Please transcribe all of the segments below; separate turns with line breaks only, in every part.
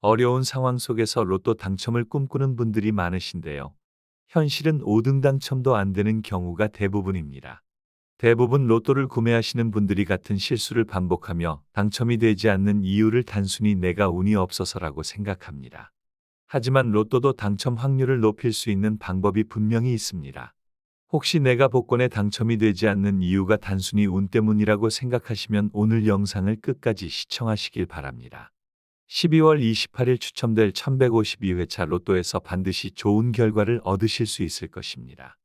어려운 상황 속에서 로또 당첨을 꿈꾸는 분들이 많으신데요. 현실은 5등 당첨도 안 되는 경우가 대부분입니다. 대부분 로또를 구매하시는 분들이 같은 실수를 반복하며 당첨이 되지 않는 이유를 단순히 내가 운이 없어서라고 생각합니다. 하지만 로또도 당첨 확률을 높일 수 있는 방법이 분명히 있습니다. 혹시 내가 복권에 당첨이 되지 않는 이유가 단순히 운 때문이라고 생각하시면 오늘 영상을 끝까지 시청하시길 바랍니다. 12월 28일 추첨될 1152회차 로또에서 반드시 좋은 결과를 얻으실 수 있을 것입니다.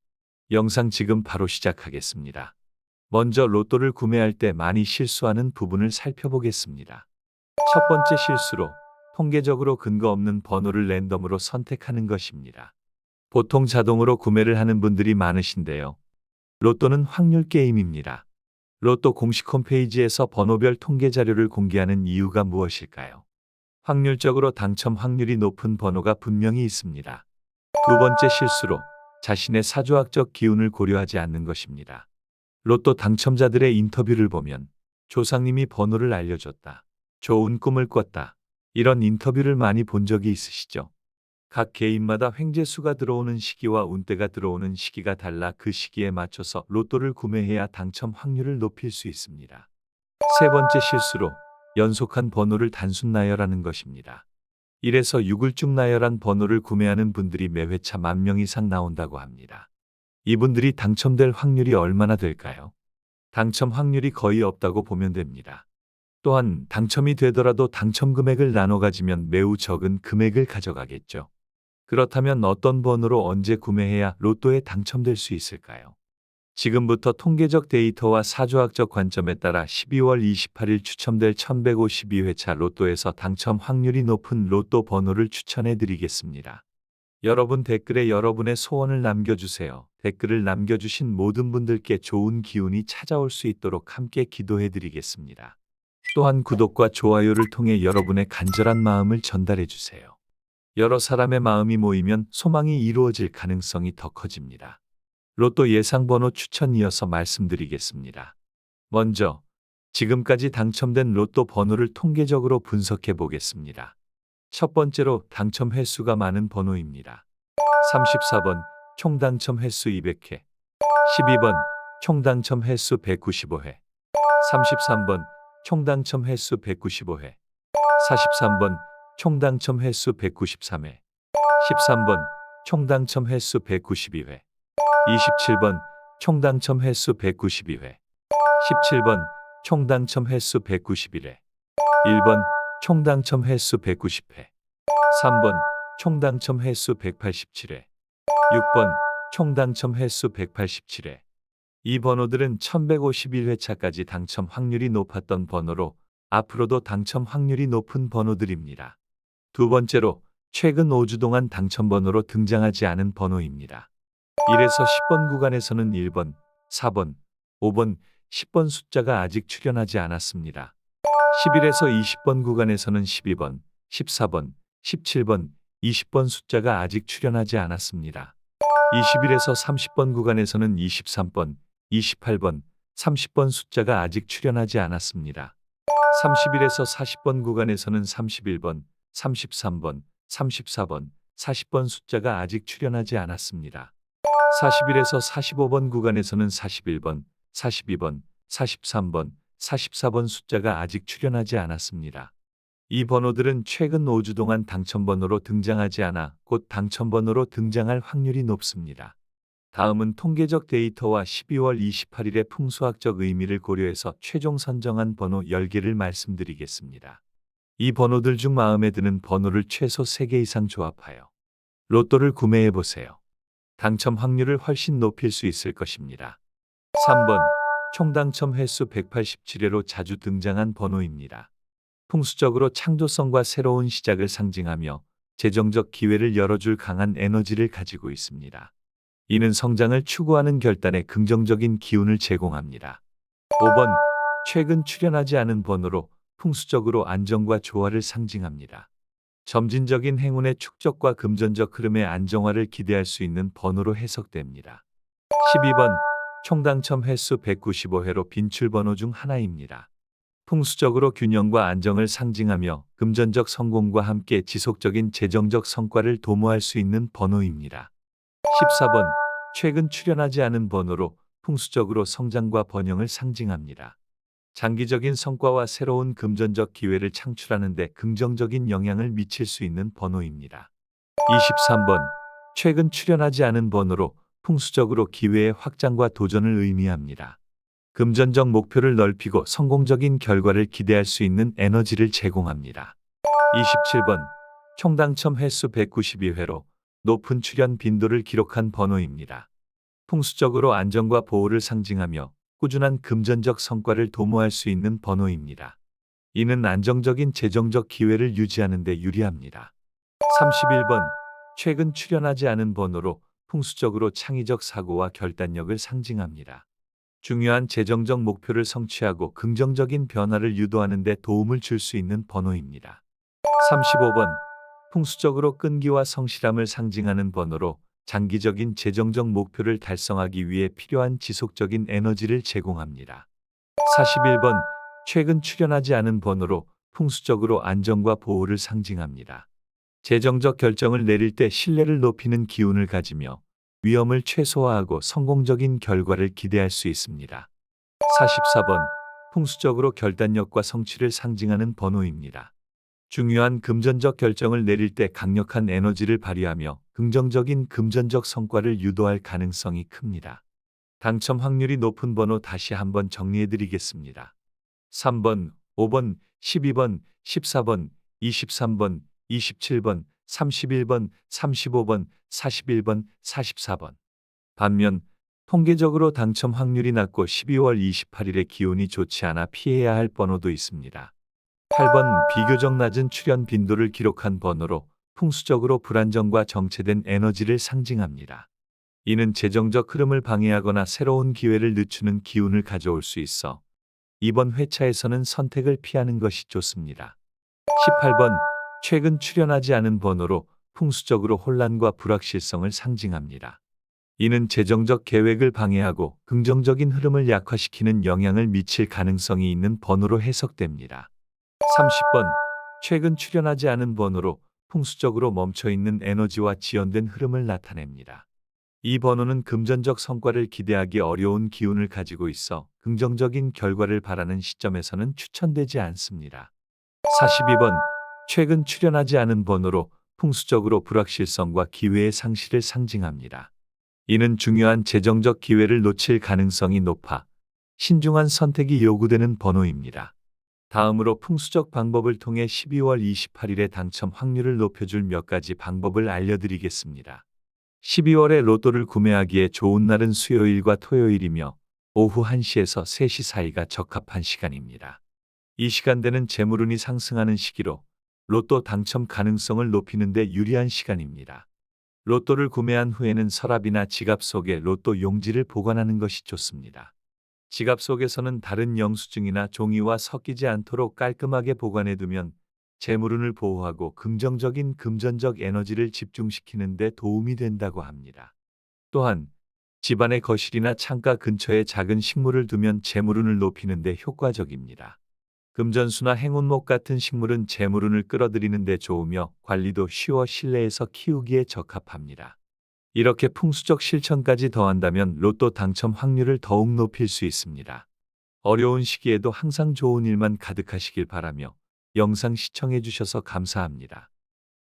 영상 지금 바로 시작하겠습니다. 먼저 로또를 구매할 때 많이 실수하는 부분을 살펴보겠습니다. 첫 번째 실수로 통계적으로 근거 없는 번호를 랜덤으로 선택하는 것입니다. 보통 자동으로 구매를 하는 분들이 많으신데요. 로또는 확률 게임입니다. 로또 공식 홈페이지에서 번호별 통계 자료를 공개하는 이유가 무엇일까요? 확률적으로 당첨 확률이 높은 번호가 분명히 있습니다. 두 번째 실수로 자신의 사주학적 기운을 고려하지 않는 것입니다. 로또 당첨자들의 인터뷰를 보면 조상님이 번호를 알려줬다. 좋은 꿈을 꿨다. 이런 인터뷰를 많이 본 적이 있으시죠? 각 개인마다 횡재수가 들어오는 시기와 운대가 들어오는 시기가 달라 그 시기에 맞춰서 로또를 구매해야 당첨 확률을 높일 수 있습니다. 세 번째 실수로 연속한 번호를 단순 나열하는 것입니다. 1에서 6을 쭉 나열한 번호를 구매하는 분들이 매 회차 만 명 이상 나온다고 합니다. 이분들이 당첨될 확률이 얼마나 될까요? 당첨 확률이 거의 없다고 보면 됩니다. 또한 당첨이 되더라도 당첨 금액을 나눠 가지면 매우 적은 금액을 가져가겠죠. 그렇다면 어떤 번호로 언제 구매해야 로또에 당첨될 수 있을까요? 지금부터 통계적 데이터와 사주학적 관점에 따라 12월 28일 추첨될 1152회차 로또에서 당첨 확률이 높은 로또 번호를 추천해 드리겠습니다. 여러분 댓글에 여러분의 소원을 남겨주세요. 댓글을 남겨주신 모든 분들께 좋은 기운이 찾아올 수 있도록 함께 기도해 드리겠습니다. 또한 구독과 좋아요를 통해 여러분의 간절한 마음을 전달해 주세요. 여러 사람의 마음이 모이면 소망이 이루어질 가능성이 더 커집니다. 로또 예상 번호 추천 이어서 말씀드리겠습니다. 먼저 지금까지 당첨된 로또 번호를 통계적으로 분석해 보겠습니다. 첫 번째로 당첨 횟수가 많은 번호입니다. 34번 총 당첨 횟수 200회 12번 총 당첨 횟수 195회 33번 총 당첨 횟수 195회 43번 총 당첨 횟수 193회 13번 총 당첨 횟수 192회 27번 총 당첨 횟수 192회. 17번 총 당첨 횟수 191회. 1번 총 당첨 횟수 190회. 3번 총 당첨 횟수 187회. 6번 총 당첨 횟수 187회. 이 번호들은 1151회차까지 당첨 확률이 높았던 번호로 앞으로도 당첨 확률이 높은 번호들입니다. 두 번째로 최근 5주 동안 당첨 번호로 등장하지 않은 번호입니다. 1에서 10번 구간에서는 1번, 4번, 5번, 10번 숫자가 아직 출현하지 않았습니다. 11에서 20번 구간에서는 12번, 14번, 17번, 20번 숫자가 아직 출현하지 않았습니다. 21에서 30번 구간에서는 23번, 28번, 30번 숫자가 아직 출현하지 않았습니다. 31에서 40번 구간에서는 31번, 33번, 34번, 40번 숫자가 아직 출현하지 않았습니다. 41에서 45번 구간에서는 41번, 42번, 43번, 44번 숫자가 아직 출현하지 않았습니다. 이 번호들은 최근 5주 동안 당첨번호로 등장하지 않아 곧 당첨번호로 등장할 확률이 높습니다. 다음은 통계적 데이터와 12월 28일의 풍수학적 의미를 고려해서 최종 선정한 번호 10개를 말씀드리겠습니다. 이 번호들 중 마음에 드는 번호를 최소 3개 이상 조합하여 로또를 구매해 보세요. 당첨 확률을 훨씬 높일 수 있을 것입니다. 3번 총 당첨 횟수 187회로 자주 등장한 번호입니다. 풍수적으로 창조성과 새로운 시작을 상징하며 재정적 기회를 열어줄 강한 에너지를 가지고 있습니다. 이는 성장을 추구하는 결단에 긍정적인 기운을 제공합니다. 5번 최근 출현하지 않은 번호로 풍수적으로 안정과 조화를 상징합니다. 점진적인 행운의 축적과 금전적 흐름의 안정화를 기대할 수 있는 번호로 해석됩니다. 12번 총 당첨 횟수 195회로 빈출 번호 중 하나입니다. 풍수적으로 균형과 안정을 상징하며 금전적 성공과 함께 지속적인 재정적 성과를 도모할 수 있는 번호입니다. 14번 최근 출연하지 않은 번호로 풍수적으로 성장과 번영을 상징합니다. 장기적인 성과와 새로운 금전적 기회를 창출하는 데 긍정적인 영향을 미칠 수 있는 번호입니다. 23번 최근 출연하지 않은 번호로 풍수적으로 기회의 확장과 도전을 의미합니다. 금전적 목표를 넓히고 성공적인 결과를 기대할 수 있는 에너지를 제공합니다. 27번 총 당첨 횟수 192회로 높은 출연 빈도를 기록한 번호입니다. 풍수적으로 안정과 보호를 상징하며 꾸준한 금전적 성과를 도모할 수 있는 번호입니다. 이는 안정적인 재정적 기회를 유지하는 데 유리합니다. 31번 최근 출연하지 않은 번호로 풍수적으로 창의적 사고와 결단력을 상징합니다. 중요한 재정적 목표를 성취하고 긍정적인 변화를 유도하는 데 도움을 줄 수 있는 번호입니다. 35번 풍수적으로 끈기와 성실함을 상징하는 번호로 장기적인 재정적 목표를 달성하기 위해 필요한 지속적인 에너지를 제공합니다. 41번 최근 출연하지 않은 번호로 풍수적으로 안정과 보호를 상징합니다. 재정적 결정을 내릴 때 신뢰를 높이는 기운을 가지며 위험을 최소화하고 성공적인 결과를 기대할 수 있습니다. 44번 풍수적으로 결단력과 성취를 상징하는 번호입니다. 중요한 금전적 결정을 내릴 때 강력한 에너지를 발휘하며 긍정적인 금전적 성과를 유도할 가능성이 큽니다. 당첨 확률이 높은 번호 다시 한번 정리해 드리겠습니다. 3번, 5번, 12번, 14번, 23번, 27번, 31번, 35번, 41번, 44번. 반면 통계적으로 당첨 확률이 낮고 12월 28일에 기온이 좋지 않아 피해야 할 번호도 있습니다. 8번 비교적 낮은 출연 빈도를 기록한 번호로 풍수적으로 불안정과 정체된 에너지를 상징합니다. 이는 재정적 흐름을 방해하거나 새로운 기회를 늦추는 기운을 가져올 수 있어 이번 회차에서는 선택을 피하는 것이 좋습니다. 18번 최근 출연하지 않은 번호로 풍수적으로 혼란과 불확실성을 상징합니다. 이는 재정적 계획을 방해하고 긍정적인 흐름을 약화시키는 영향을 미칠 가능성이 있는 번호로 해석됩니다. 30번 최근 출연하지 않은 번호로 풍수적으로 멈춰 있는 에너지와 지연된 흐름을 나타냅니다. 이 번호는 금전적 성과를 기대하기 어려운 기운을 가지고 있어 긍정적인 결과를 바라는 시점에서는 추천되지 않습니다. 42번 최근 출연하지 않은 번호로 풍수적으로 불확실성과 기회의 상실을 상징합니다. 이는 중요한 재정적 기회를 놓칠 가능성이 높아 신중한 선택이 요구되는 번호입니다. 다음으로 풍수적 방법을 통해 12월 28일에 당첨 확률을 높여줄 몇 가지 방법을 알려드리겠습니다. 12월에 로또를 구매하기에 좋은 날은 수요일과 토요일이며 오후 1시에서 3시 사이가 적합한 시간입니다. 이 시간대는 재물운이 상승하는 시기로 로또 당첨 가능성을 높이는 데 유리한 시간입니다. 로또를 구매한 후에는 서랍이나 지갑 속에 로또 용지를 보관하는 것이 좋습니다. 지갑 속에서는 다른 영수증이나 종이와 섞이지 않도록 깔끔하게 보관해 두면 재물운을 보호하고 긍정적인 금전적 에너지를 집중시키는 데 도움이 된다고 합니다. 또한 집안의 거실이나 창가 근처에 작은 식물을 두면 재물운을 높이는 데 효과적입니다. 금전수나 행운목 같은 식물은 재물운을 끌어들이는 데 좋으며 관리도 쉬워 실내에서 키우기에 적합합니다. 이렇게 풍수적 실천까지 더한다면 로또 당첨 확률을 더욱 높일 수 있습니다. 어려운 시기에도 항상 좋은 일만 가득하시길 바라며 영상 시청해 주셔서 감사합니다.